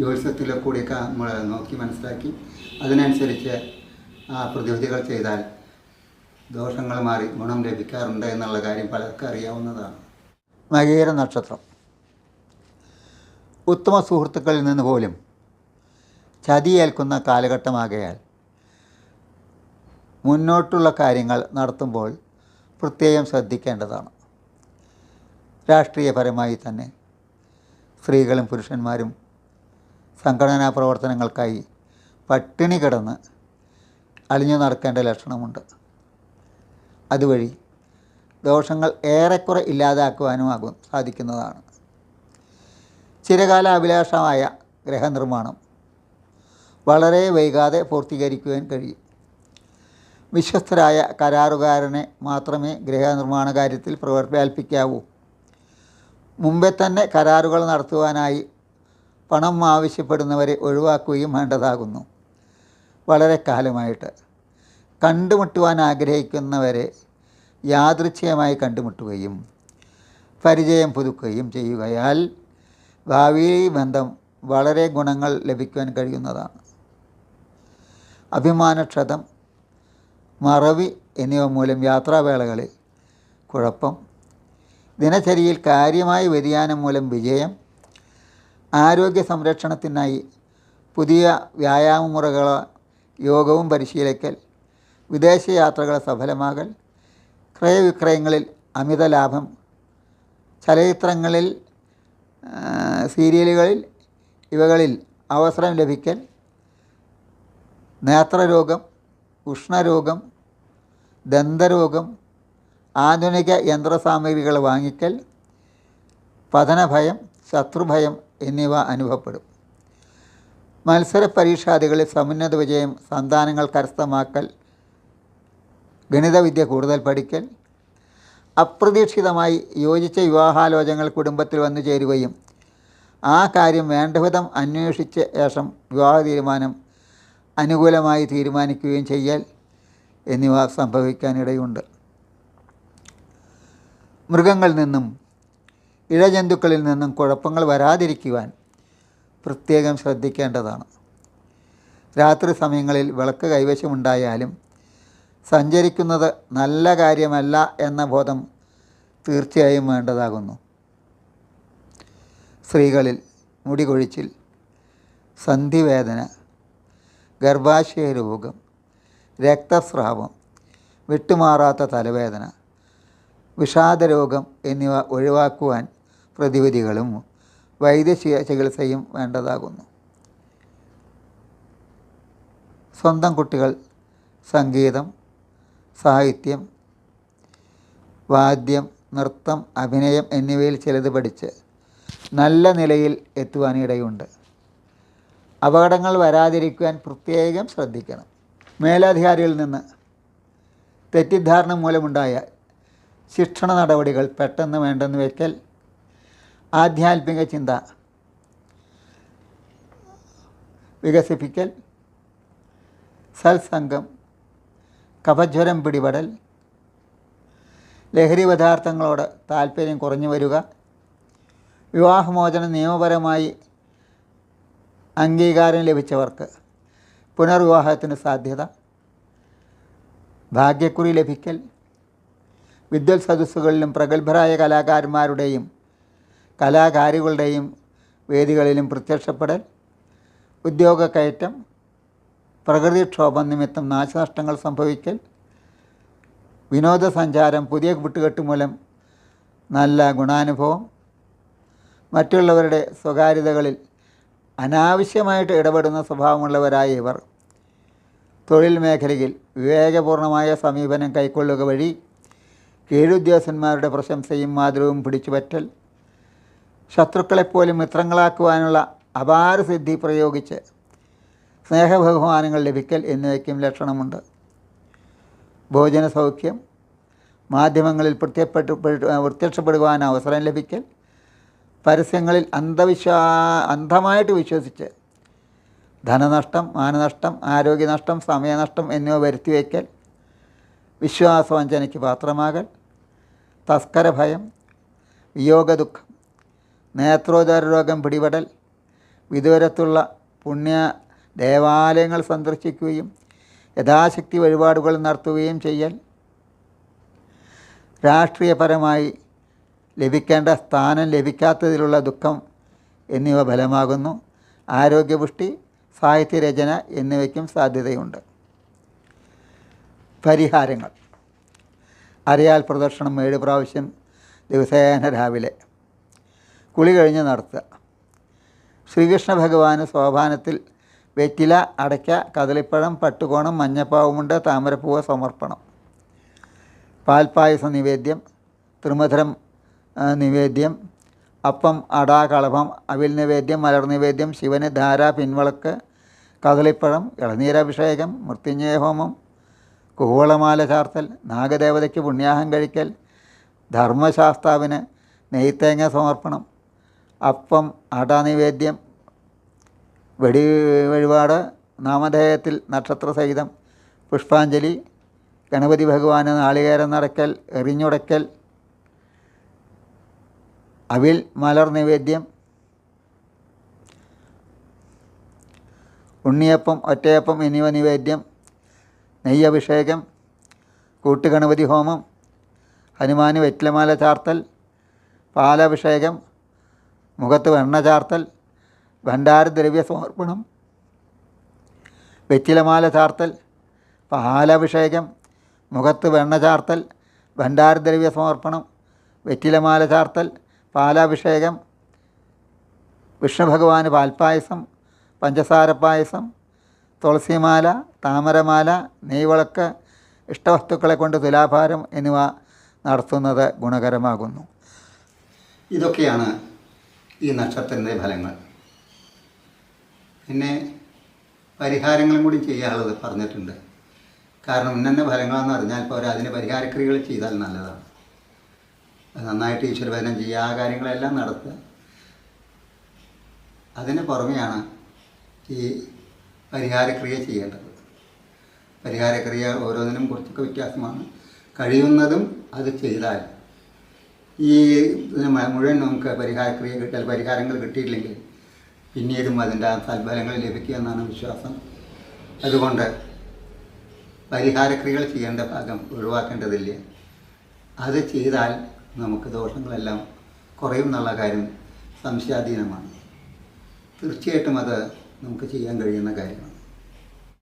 ജ്യോതിഷത്തിലെ കൂടിയൊക്കെ നമ്മൾ നോക്കി മനസ്സിലാക്കി. അതിനനുസരിച്ച് ആ പ്രതിവിധികൾ ചെയ്താൽ ദോഷങ്ങൾ മാറി ഗുണം ലഭിക്കാറുണ്ട് എന്നുള്ള കാര്യം പലർക്കും അറിയാവുന്നതാണ്. മകീര നക്ഷത്രം. ഉത്തമ സുഹൃത്തുക്കളിൽ നിന്ന് പോലും ചതിയേൽക്കുന്ന കാലഘട്ടമാകയാൽ മുന്നോട്ടുള്ള കാര്യങ്ങൾ നടത്തുമ്പോൾ പ്രത്യേകം ശ്രദ്ധിക്കേണ്ടതാണ്. രാഷ്ട്രീയപരമായി തന്നെ സ്ത്രീകളും പുരുഷന്മാരും സംഘടനാ പ്രവർത്തനങ്ങൾക്കായി പട്ടിണി കിടന്ന് അലിഞ്ഞു നടക്കേണ്ട ലക്ഷണമുണ്ട്. അതുവഴി ദോഷങ്ങൾ ഏറെക്കുറെ ഇല്ലാതാക്കുവാനുമാകും സാധിക്കുന്നതാണ്. ചിരകാല അഭിലാഷമായ ഗ്രഹനിർമ്മാണം വളരെ വൈകാതെ പൂർത്തീകരിക്കുവാൻ കഴിയും. വിശ്വസ്തരായ കരാറുകാരനെ മാത്രമേ ഗൃഹനിർമ്മാണ കാര്യത്തിൽ പ്രവർത്തിപ്പിക്കാവൂ മുമ്പേ തന്നെ കരാറുകൾ നടത്തുവാനായി പണം ആവശ്യപ്പെടുന്നവരെ ഒഴിവാക്കുകയും വേണ്ടതാകുന്നു. വളരെ കാലമായിട്ട് കണ്ടുമുട്ടുവാൻ ആഗ്രഹിക്കുന്നവരെ യാദൃച്ഛികമായി കണ്ടുമുട്ടുകയും പരിചയം പുതുക്കുകയും ചെയ്യുകയാൽ ഭാവി ബന്ധം വളരെ ഗുണങ്ങൾ ലഭിക്കുവാൻ കഴിയുന്നതാണ്. അഭിമാനക്ഷതം മറവി എന്നിവ മൂലം യാത്രാവേളകളിൽ കുഴപ്പം ദിനചര്യയിൽ കാര്യമായ വ്യതിയാനം മൂലം വിജയം ആരോഗ്യ സംരക്ഷണത്തിനായി പുതിയ വ്യായാമ മുറകളോ യോഗവും പരിശീലിക്കൽ വിദേശ യാത്രകൾ സഫലമാകൽ ക്രയവിക്രയങ്ങളിൽ അമിത ലാഭം ചലച്ചിത്രങ്ങളിൽ സീരിയലുകളിൽ ഇവകളിൽ അവസരം ലഭിക്കൽ നേത്രരോഗം ഉഷ്ണരോഗം ദന്തരോഗം ആധുനിക യന്ത്രസാമഗ്രികൾ വാങ്ങിക്കൽ പതനഭയം ശത്രുഭയം എന്നിവ അനുഭവപ്പെടും. മത്സര പരീക്ഷാദികളിൽ സമുന്നത വിജയം സന്താനങ്ങൾ കരസ്ഥമാക്കൽ ഗണിതവിദ്യ കൂടുതൽ പഠിക്കൽ അപ്രതീക്ഷിതമായി യോജിച്ച വിവാഹാലോചനകൾ കുടുംബത്തിൽ വന്നു ചേരുകയും ആ കാര്യം വേണ്ടവിധം അന്വേഷിച്ച ശേഷം വിവാഹ തീരുമാനം അനുകൂലമായി തീരുമാനിക്കുകയും ചെയ്യൽ എന്നിവ സംഭവിക്കാനിടയുണ്ട്. മൃഗങ്ങളിൽ നിന്നും ഇഴജന്തുക്കളിൽ നിന്നും കുഴപ്പങ്ങൾ വരാതിരിക്കുവാൻ പ്രത്യേകം ശ്രദ്ധിക്കേണ്ടതാണ്. രാത്രി സമയങ്ങളിൽ വിളക്ക് കൈവശമുണ്ടായാലും സഞ്ചരിക്കുന്നത് നല്ല കാര്യമല്ല എന്ന ബോധം തീർച്ചയായും വേണ്ടതാകുന്നു. സ്ത്രീകളിൽ മുടി കൊഴിച്ചിൽ സന്ധിവേദന ഗർഭാശയ രോഗം രക്തസ്രാവം വിട്ടുമാറാത്ത തലവേദന വിഷാദരോഗം എന്നിവ ഒഴിവാക്കുവാൻ പ്രതിവിധികളും വൈദ്യ ചികിത്സയും വേണ്ടതാകുന്നു. സ്വന്തം കുട്ടികൾ സംഗീതം സാഹിത്യം വാദ്യം നൃത്തം അഭിനയം എന്നിവയിൽ ചിലത് പഠിച്ച് നല്ല നിലയിൽ എത്തുവാനിടയുണ്ട് അപകടങ്ങൾ വരാതിരിക്കുവാൻ പ്രത്യേകം ശ്രദ്ധിക്കണം. മേലധികാരികളിൽ നിന്ന് തെറ്റിദ്ധാരണ മൂലമുണ്ടായ ശിക്ഷണ നടപടികൾ പെട്ടെന്ന് വേണ്ടെന്ന് വയ്ക്കൽ ആധ്യാത്മിക ചിന്ത. വികസിപ്പിക്കൽ സത്സംഗം കഫജ്വരം പിടിപെടൽ ലഹരി പദാർത്ഥങ്ങളോട് താല്പര്യം കുറഞ്ഞു വരിക വിവാഹമോചനം നിയമപരമായി അംഗീകാരം ലഭിച്ചവർക്ക് പുനർവിവാഹത്തിന് സാധ്യത ഭാഗ്യക്കുറി ലഭിക്കൽ വിദ്വത് സദസ്സുകളിലും പ്രഗത്ഭരായ കലാകാരന്മാരുടെയും കലാകാരികളുടെയും വേദികളിലും പ്രത്യക്ഷപ്പെടൽ ഉദ്യോഗക്കയറ്റം പ്രകൃതിക്ഷോഭം നിമിത്തം നാശനഷ്ടങ്ങൾ സംഭവിക്കൽ വിനോദസഞ്ചാരം പുതിയ വിട്ടുകെട്ട് മൂലം നല്ല ഗുണാനുഭവം മറ്റുള്ളവരുടെ സ്വകാര്യതകളിൽ അനാവശ്യമായിട്ട് ഇടപെടുന്ന സ്വഭാവമുള്ളവരായ ഇവർ തൊഴിൽ മേഖലയിൽ വിവേകപൂർണമായ സമീപനം കൈക്കൊള്ളുക വഴി കീഴുദ്യോഗസ്ഥന്മാരുടെ പ്രശംസയും മാതൃവും പിടിച്ചുപറ്റൽ ശത്രുക്കളെപ്പോലും മിത്രങ്ങളാക്കുവാനുള്ള അപാര സിദ്ധി പ്രയോഗിച്ച് സ്നേഹബഹുമാനങ്ങൾ ലഭിക്കൽ എന്നിവയ്ക്കും ലക്ഷണമുണ്ട്. ഭോജന സൗഖ്യം മാധ്യമങ്ങളിൽ പ്രത്യപ്പെട്ട് പ്രത്യക്ഷപ്പെടുവാൻ അവസരം ലഭിക്കൽ പരസ്യങ്ങളിൽ അന്ധവിശ്വാ അന്ധമായിട്ട് വിശ്വസിച്ച് ധനനഷ്ടം മാനനഷ്ടം ആരോഗ്യനഷ്ടം സമയനഷ്ടം എന്നിവ വരുത്തിവെക്കൽ വിശ്വാസവഞ്ചനയ്ക്ക് പാത്രമാകൽ തസ്കരഭയം വിയോഗ വിയോഗദുഃഖം നേത്രോദര രോഗം പിടിപെടൽ വിദൂരത്തുള്ള പുണ്യ ദേവാലയങ്ങൾ സന്ദർശിക്കുകയും യഥാശക്തി വഴിപാടുകൾ നടത്തുകയും ചെയ്യൽ. രാഷ്ട്രീയപരമായി ലഭിക്കേണ്ട സ്ഥാനം ലഭിക്കാത്തതിലുള്ള ദുഃഖം എന്നിവ ഫലമാകുന്നു. ആരോഗ്യപുഷ്ടി സാഹിത്യരചന എന്നിവയ്ക്കും സാധ്യതയുണ്ട്. പരിഹാരങ്ങൾ. അറിയാൽ പ്രദർശനം ഏഴ് പ്രാവശ്യം ദിവസേന രാവിലെ. കുളി കഴിഞ്ഞ് നടത്തുക. ശ്രീകൃഷ്ണ ഭഗവാന് സോപാനത്തിൽ വെറ്റില അടയ്ക്ക കദളിപ്പഴം പട്ടുകോണം മഞ്ഞപ്പാവുമുണ്ട് താമരപ്പൂവ സമർപ്പണം. പാൽപ്പായസ നിവേദ്യം ത്രിമധുരം നിവേദ്യം അപ്പം അട കളഭം അവിൽ നിവേദ്യം മലർ നിവേദ്യം ശിവന് ധാര പിൻവളക്ക് കദളിപ്പഴം ഇളനീരഭിഷേകം മൃത്യുഞ്ജയ ഹോമം കൂവളമാല ചാർത്തൽ നാഗദേവതയ്ക്ക് പുണ്യാഹം കഴിക്കൽ ധർമ്മശാസ്താവിന് നെയ്ത്തേങ്ങ സമർപ്പണം. അപ്പം ആടാനിവേദ്യം വെടി വഴിപാട് നാമധേയത്തിൽ നക്ഷത്ര സഹിതം പുഷ്പാഞ്ജലി ഗണപതി ഭഗവാന് നാളികേരം നടക്കൽ എറിഞ്ഞുടയ്ക്കൽ അവിൽ മലർ നിവേദ്യം ഉണ്ണിയപ്പം ഒറ്റയപ്പം എന്നിവ നിവേദ്യം നെയ്യഭിഷേകം കൂട്ടുഗണപതി ഹോമം ഹനുമാന് വെറ്റിലമാല ചാർത്തൽ പാലഭിഷേകം മുഖത്ത് വെണ്ണ ചാർത്തൽ ഭണ്ഡാരദ്രവ്യ സമർപ്പണം വെറ്റിലമാല ചാർത്തൽ പാലഭിഷേകം മുഖത്ത് വെണ്ണ ചാർത്തൽ ഭണ്ഡാരദ്രവ്യ സമർപ്പണം വെറ്റിലമാല ചാർത്തൽ പാലാഭിഷേകം വിഷ്ണുഭഗവാന് പാൽപ്പായസം പഞ്ചസാര പായസം തുളസിമാല താമരമാല നെയ്വിളക്ക് ഇഷ്ടവസ്തുക്കളെ കൊണ്ട് തുലാഭാരം എന്നിവ നടത്തുന്നത് ഗുണകരമാകുന്നു. ഇതൊക്കെയാണ് ഈ നക്ഷത്രത്തിന്റെ ഫലങ്ങൾ. പിന്നെ പരിഹാരങ്ങളും കൂടി ചെയ്യാനുള്ളത് പറഞ്ഞിട്ടുണ്ട്. കാരണം ഇന്നെ ഫലങ്ങളെന്ന് പറഞ്ഞാൽ പോരാ അതിന് പരിഹാരക്രിയകൾ ചെയ്താൽ നല്ലതാണ്. നന്നായിട്ട് ഈശ്വരഭജനം ചെയ്യുക ആ കാര്യങ്ങളെല്ലാം നടത്തുക. അതിന് പുറമെയാണ് ഈ പരിഹാരക്രിയ ചെയ്യേണ്ടത്. പരിഹാരക്രിയ ഓരോന്നിനും കുറച്ചൊക്കെ വ്യത്യാസമാണ്. കഴിയുന്നതും അത് ചെയ്താൽ ഈ മുഴുവൻ നമുക്ക് പരിഹാരക്രിയ കിട്ടിയാൽ പരിഹാരങ്ങൾ കിട്ടിയിട്ടില്ലെങ്കിൽ പിന്നീടും അതിന്റെ ആ ലഭിക്കുമെന്നാണ് വിശ്വാസം. അതുകൊണ്ട് പരിഹാരക്രിയകൾ ചെയ്യേണ്ട ഭാഗം ഒഴിവാക്കേണ്ടതില്ല. അത് ചെയ്താൽ നമുക്ക് ദോഷങ്ങളെല്ലാം കുറയും എന്നുള്ള കാര്യം സംശയാധീനമാണ്. തീർച്ചയായിട്ടും അത് നമുക്ക് ചെയ്യാൻ കഴിയുന്ന കാര്യമാണ്.